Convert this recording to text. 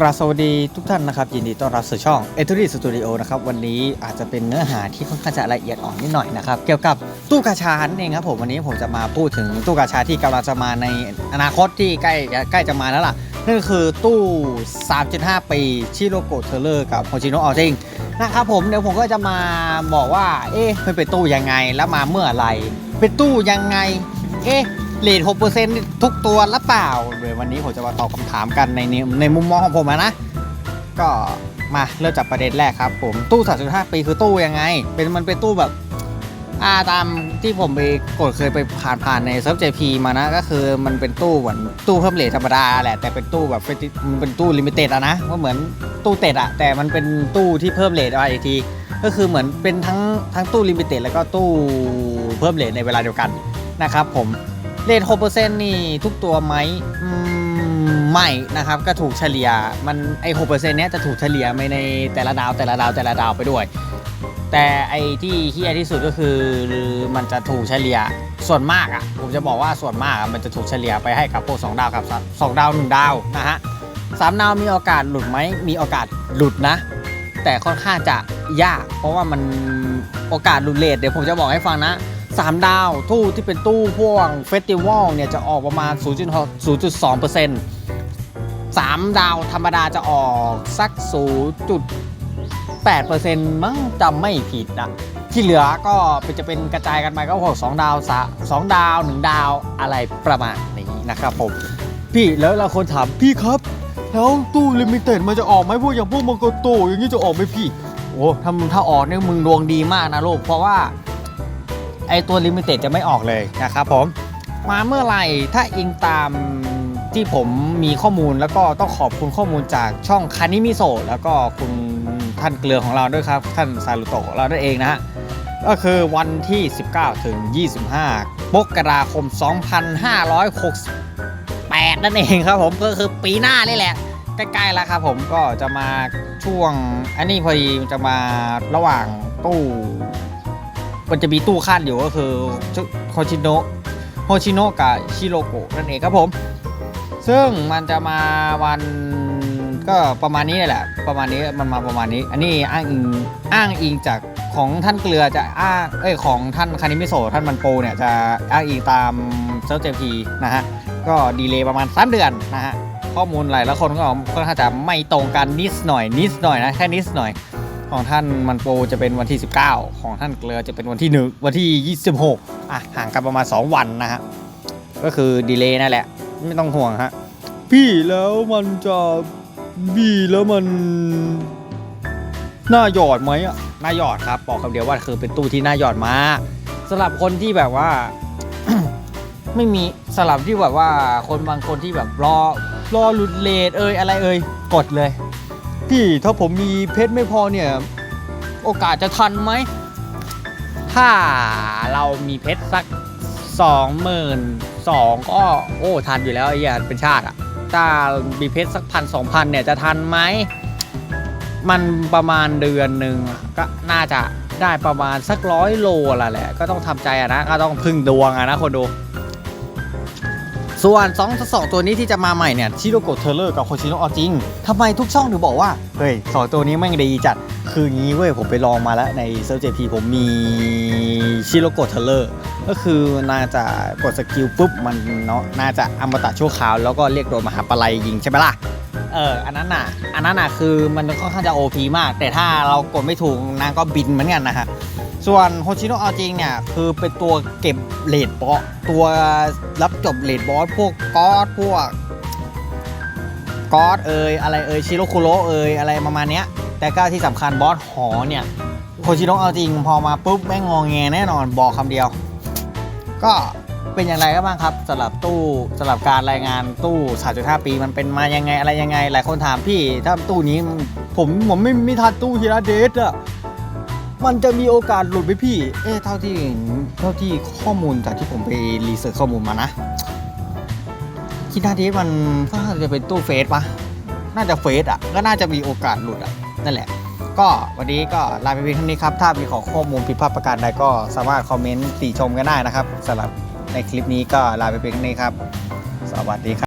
กราสวัสดีทุกท่านนะครับ ยินดีต้อนรับสู่ช่อง e t u d i Studio นะครับ วันนี้อาจจะเป็นเนื้อหาที่ค่อนข้างจะละเอียดอ่อนนิดหน่อยนะครับ เกี่ยวกับตู้กาชานั่นเองครับผม วันนี้ผมจะมาพูดถึงตู้กาชาที่กำลังจะมาในอนาคตที่ใกล้ใกล้จะมาแล้วล่ะ นั่นคือตู้ 3.5 ปีชิโรโกเทเลอร์กับโฮจิโนะออจิงนะครับผมเดี๋ยวผมก็จะมาบอกว่า เอ๊ะมันเป็นตู้ยังไงแล้วมาเมื่อไหร่เป็นตู้ยังไง เอ๊ะ เลทหกเปอร์เซ็นต์ทุกตัวหรือเปล่าเดี๋ยววันนี้ผมจะมาตอบคำถามกันในในในมุมมองของผมนะ ก็มาเริ่มจากประเด็นแรกครับผมตู้ 35 ปีคือตู้ยังไง เป็นมันเป็นตู้แบบอ่าตามที่ผมไปกดเคยไปผ่านผ่านในเซิร์ฟเจพีมานะ ก็คือมันเป็นตู้เหมือนตู้เพิ่มเลทธรรมดาแหละแต่เป็นตู้แบบมันเป็นตู้ลิมิเต็ดอะนะว่าเหมือนตู้เต็ดอะแต่มันเป็นตู้ที่เพิ่มเลทอะไรทีก็คือเหมือนเป็นทั้งทั้งตู้ลิมิเต็ดแล้วก็ตู้เพิ่มเลทในเวลาเดียวกันนะครับผม เลท6%นี่ทุกตัวไหมไม่นะครับก็ถูกเฉลี่ยมันไอ้6%เนี้ยจะถูกเฉลี่ยไปในแต่ละดาวแต่ละดาวแต่ละดาวไปด้วย แต่ไอ้ที่เฮี้ยที่สุดก็คือมันจะถูกเฉลี่ยส่วนมากอะผมจะบอกว่าส่วนมากมันจะถูกเฉลี่ยไปให้กับพวก2ดาวกับ2ดาว1ดาวนะฮะสามดาวมีโอกาสหลุดไหมมีโอกาสหลุดนะ แต่ค่อนข้างจะยาก เพราะว่ามันโอกาสหลุดเลทเดี๋ยวผมจะบอกให้ฟังนะ 3 ดาว ตู้ที่เป็นตู้พวกเฟสติวัลเนี่ยจะออกประมาณ0.2% 3 ดาวธรรมดาจะออกสัก 0.8%มั้งจำไม่ผิดนะที่เหลือก็จะเป็นกระจายกันไปก็พวก2ดาวสะ2ดาว1ดาวอะไรประมาณนี้นะครับผม พี่แล้วเราคนถามพี่ครับ แล้วตู้ลิมิเต็ดมันจะออกไหมพวกอย่างพวกมังกรโตอย่างนี้จะออกไหมพี่ โอ้ถ้าถ้าออกเนี่ยมึงดวงดีมากนะลูกเพราะว่า ไอตัวลิมิเต็ดจะไม่ออกเลยนะครับผมมาเมื่อไหร่ถ้าอิงตามที่ผมมีข้อมูลแล้วก็ต้องขอบคุณข้อมูลจากช่องคานิมิโซะแล้วก็คุณท่านเกลือของเราด้วยครับ ท่านซารุโตะของเรานั่นเองนะฮะก็คือวันที่ 19 ถึง 25มกราคม 2568 นั่นเองครับผมก็คือปีหน้านี่แหละ ใกล้ๆแล้วครับผมก็จะมาช่วง อันนี้พอดีจะมาระหว่างตู้ มันจะมีตู้ขั้นอยู่ก็คือโฮชิโนะโฮชิโนะกับชิโรโกะนั่นเองครับผม ซึ่งมันจะมาวันก็ประมาณนี้แหละ ประมาณนี้มันมาประมาณนี้ อันนี้อ้างอิงอ้างอิงจากของท่านเกลือจะอ้างเอ้ยของท่านคานิมิโซะท่านมันโปเนี่ยจะอ้างอิงตามเซลเจพีนะฮะก็ดีเลย์ประมาณ3เดือนนะฮะข้อมูลหลายละคนก็ค่อนข้างจะไม่ตรงกันนิดหน่อยนิดหน่อยนะแค่นิดหน่อย ของท่านมันโปรจะเป็นวันที่ 19 ของท่านเกลือจะเป็นวันที่หนึ่งวันที่ 26 อะห่างกันประมาณ 2 วันนะฮะก็คือดีเลย์นั่นแหละ ไม่ต้องห่วงฮะพี่แล้วมันจะบีแล้วมันน่าหยอดไหมอะน่าหยอดครับบอกคำเดียวว่าคือเป็นตู้ที่น่าหยอดมากสำหรับคนที่แบบว่า ไม่มีสำหรับที่แบบว่าคนบางคนที่แบบรอรอหลุดเลทเอ่ยอะไรเอ่ยกดเลย พี่ถ้าผมมีเพชรไม่พอเนี่ย โอกาสจะทันไหม ถ้าเรามีเพชรสักสองหมื่นสองก็โอ้ทันอยู่แล้วไอ้เหี้ยเป็นชาติอะถ้ามีเพชรสักพันสองพันเนี่ยจะทันไหม มันประมาณเดือนหนึ่งก็น่าจะได้ประมาณสักร้อยโลละแหละ ก็ต้องทำใจอะนะ ก็ต้องพึ่งดวงอะนะคนดู ส่วน2องสองตัวนี้ที่จะมาใหม่เนี่ยชิโรโกเทเลอร์กับโคชิโนะออจิงทำไมทุกช่องถึงบอกว่า เฮ้ยสองตัวนี้แม่งดีจัด คืองี้เว้ย ผมไปลองมาแล้วในเซิร์ฟเจพีผมมีชิโรโกเทเลอร์ก็คือน่าจะกดสกิลปุ๊บ มันเนาะน่าจะอมตะชั่วคราว แล้วก็เรียกโดนมหาปลัยยิงใช่ไหมล่ะเอออันนั้นน่ะ อันนั้นน่ะคือมันค่อนข้างจะ OP มาก แต่ถ้าเรากดไม่ถูกนางก็บินเหมือนกันนะฮะ ส่วนโฮชิโนะเอาจริงเนี่ย คือเป็นตัวเก็บเลดบอสตัวรับจบเลดบอสพวกกอสพวกกอสเอยอะไรเอยชิโรคุโรเอยอะไรประมาณเนี้ย แต่ก็ที่สำคัญบอสหอเนี่ยโฮชิโนะเอาจริงพอมาปุ๊บแม่งงองแงแน่นอนบอกคำเดียว ก็เป็นอย่างไรก็บ้างครับสำหรับตู้สำหรับการรายงานตู้ 3.5 ปีมันเป็นมายังไงอะไรยังไง หลายคนถามพี่ถ้าตู้นี้ผมผมไม่ไม่ทันตู้ฮีราเดสอะ มันจะมีโอกาสหลุดไหมพี่ เอ๊ะเท่าที่เท่าที่ข้อมูลจากที่ผมไปรีเสิร์ชข้อมูลมานะคิดนาทีมันก็น่าจะเป็นตู้เฟสปะน่าจะเฟสอะ ก็น่าจะมีโอกาสหลุดอะ นั่นแหละ ก็วันนี้ก็ลาไปเพียงเท่านี้ครับ ถ้ามีขอข้อมูลผิดพลาดประการใดก็สามารถคอมเมนต์ติชมกันได้นะครับสำหรับในคลิปนี้ก็ลาไปเพียงเท่านี้ครับ สวัสดีครับ